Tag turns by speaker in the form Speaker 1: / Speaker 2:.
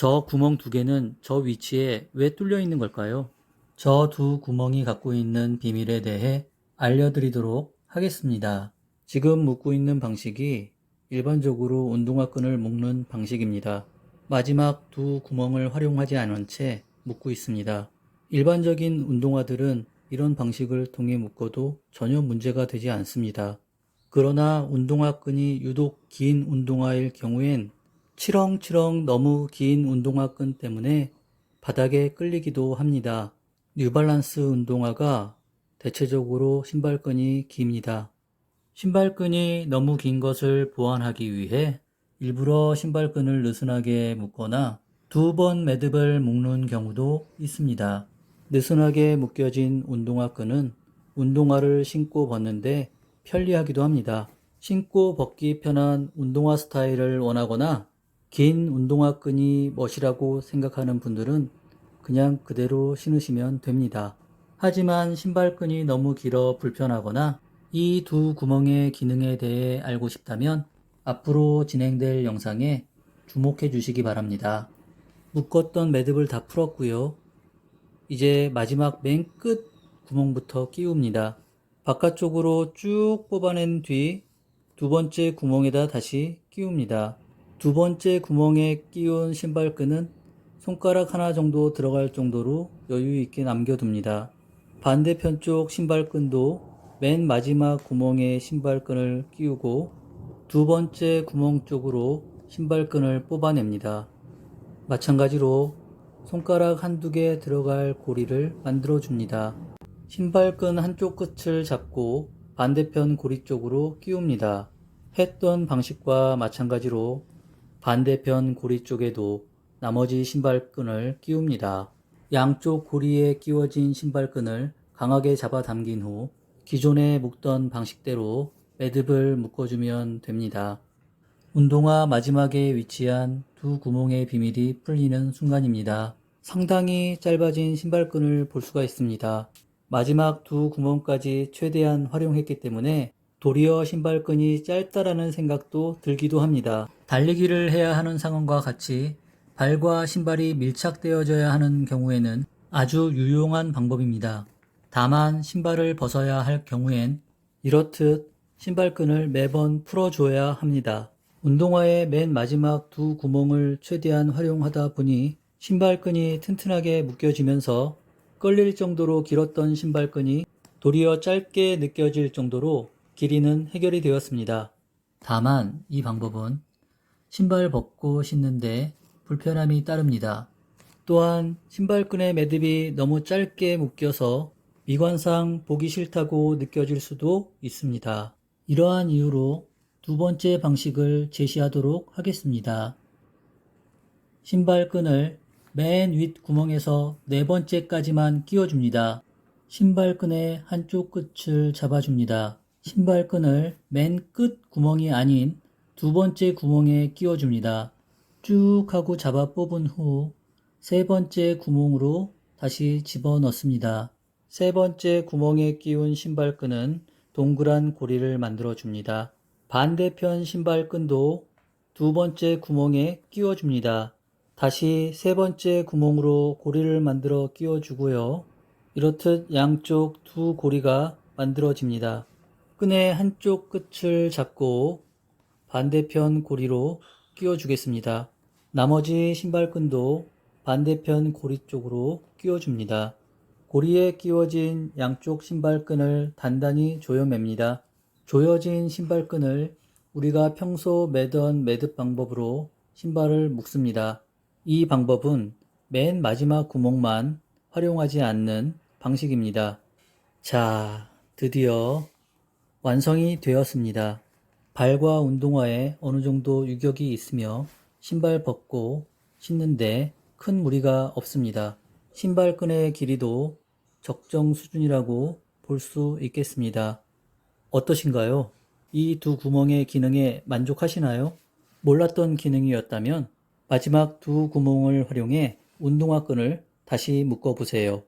Speaker 1: 저 구멍 두 개는 저 위치에 왜 뚫려 있는 걸까요? 저 두 구멍이 갖고 있는 비밀에 대해 알려드리도록 하겠습니다. 지금 묶고 있는 방식이 일반적으로 운동화 끈을 묶는 방식입니다. 마지막 두 구멍을 활용하지 않은 채 묶고 있습니다. 일반적인 운동화들은 이런 방식을 통해 묶어도 전혀 문제가 되지 않습니다. 그러나 운동화 끈이 유독 긴 운동화일 경우엔 치렁치렁 너무 긴 운동화끈 때문에 바닥에 끌리기도 합니다. 뉴발란스 운동화가 대체적으로 신발끈이 깁니다. 신발끈이 너무 긴 것을 보완하기 위해 일부러 신발끈을 느슨하게 묶거나 두 번 매듭을 묶는 경우도 있습니다. 느슨하게 묶여진 운동화끈은 운동화를 신고 벗는데 편리하기도 합니다. 신고 벗기 편한 운동화 스타일을 원하거나 긴 운동화 끈이 멋이라고 생각하는 분들은 그냥 그대로 신으시면 됩니다. 하지만 신발끈이 너무 길어 불편하거나 이 두 구멍의 기능에 대해 알고 싶다면 앞으로 진행될 영상에 주목해 주시기 바랍니다. 묶었던 매듭을 다 풀었고요. 이제 마지막 맨 끝 구멍부터 끼웁니다. 바깥쪽으로 쭉 뽑아낸 뒤 두 번째 구멍에다 다시 끼웁니다. 두 번째 구멍에 끼운 신발끈은 손가락 하나 정도 들어갈 정도로 여유 있게 남겨둡니다. 반대편 쪽 신발끈도 맨 마지막 구멍에 신발끈을 끼우고 두 번째 구멍 쪽으로 신발끈을 뽑아냅니다. 마찬가지로 손가락 한두 개 들어갈 고리를 만들어 줍니다. 신발끈 한쪽 끝을 잡고 반대편 고리 쪽으로 끼웁니다. 했던 방식과 마찬가지로 반대편 고리 쪽에도 나머지 신발끈을 끼웁니다. 양쪽 고리에 끼워진 신발끈을 강하게 잡아 당긴 후 기존에 묶던 방식대로 매듭을 묶어주면 됩니다. 운동화 마지막에 위치한 두 구멍의 비밀이 풀리는 순간입니다. 상당히 짧아진 신발끈을 볼 수가 있습니다. 마지막 두 구멍까지 최대한 활용했기 때문에 도리어 신발끈이 짧다라는 생각도 들기도 합니다. 달리기를 해야 하는 상황과 같이 발과 신발이 밀착되어져야 하는 경우에는 아주 유용한 방법입니다. 다만 신발을 벗어야 할 경우엔 이렇듯 신발끈을 매번 풀어줘야 합니다. 운동화의 맨 마지막 두 구멍을 최대한 활용하다 보니 신발끈이 튼튼하게 묶여지면서 끌릴 정도로 길었던 신발끈이 도리어 짧게 느껴질 정도로 길이는 해결이 되었습니다. 다만 이 방법은 신발 벗고 신는데 불편함이 따릅니다. 또한 신발끈의 매듭이 너무 짧게 묶여서 미관상 보기 싫다고 느껴질 수도 있습니다. 이러한 이유로 두 번째 방식을 제시하도록 하겠습니다. 신발끈을 맨 윗 구멍에서 네 번째까지만 끼워줍니다. 신발끈의 한쪽 끝을 잡아줍니다. 신발끈을 맨 끝 구멍이 아닌 두 번째 구멍에 끼워줍니다. 쭉 하고 잡아 뽑은 후 세 번째 구멍으로 다시 집어 넣습니다. 세 번째 구멍에 끼운 신발끈은 동그란 고리를 만들어 줍니다. 반대편 신발끈도 두 번째 구멍에 끼워 줍니다. 다시 세 번째 구멍으로 고리를 만들어 끼워 주고요. 이렇듯 양쪽 두 고리가 만들어집니다. 끈의 한쪽 끝을 잡고 반대편 고리로 끼워 주겠습니다. 나머지 신발끈도 반대편 고리 쪽으로 끼워 줍니다. 고리에 끼워진 양쪽 신발끈을 단단히 조여맵니다. 조여진 신발끈을 우리가 평소 매던 매듭 방법으로 신발을 묶습니다. 이 방법은 맨 마지막 구멍만 활용하지 않는 방식입니다. 자, 드디어 완성이 되었습니다. 발과 운동화에 어느 정도 유격이 있으며 신발 벗고 신는데 큰 무리가 없습니다. 신발끈의 길이도 적정 수준이라고 볼 수 있겠습니다. 어떠신가요? 이 두 구멍의 기능에 만족하시나요? 몰랐던 기능이었다면 마지막 두 구멍을 활용해 운동화 끈을 다시 묶어 보세요.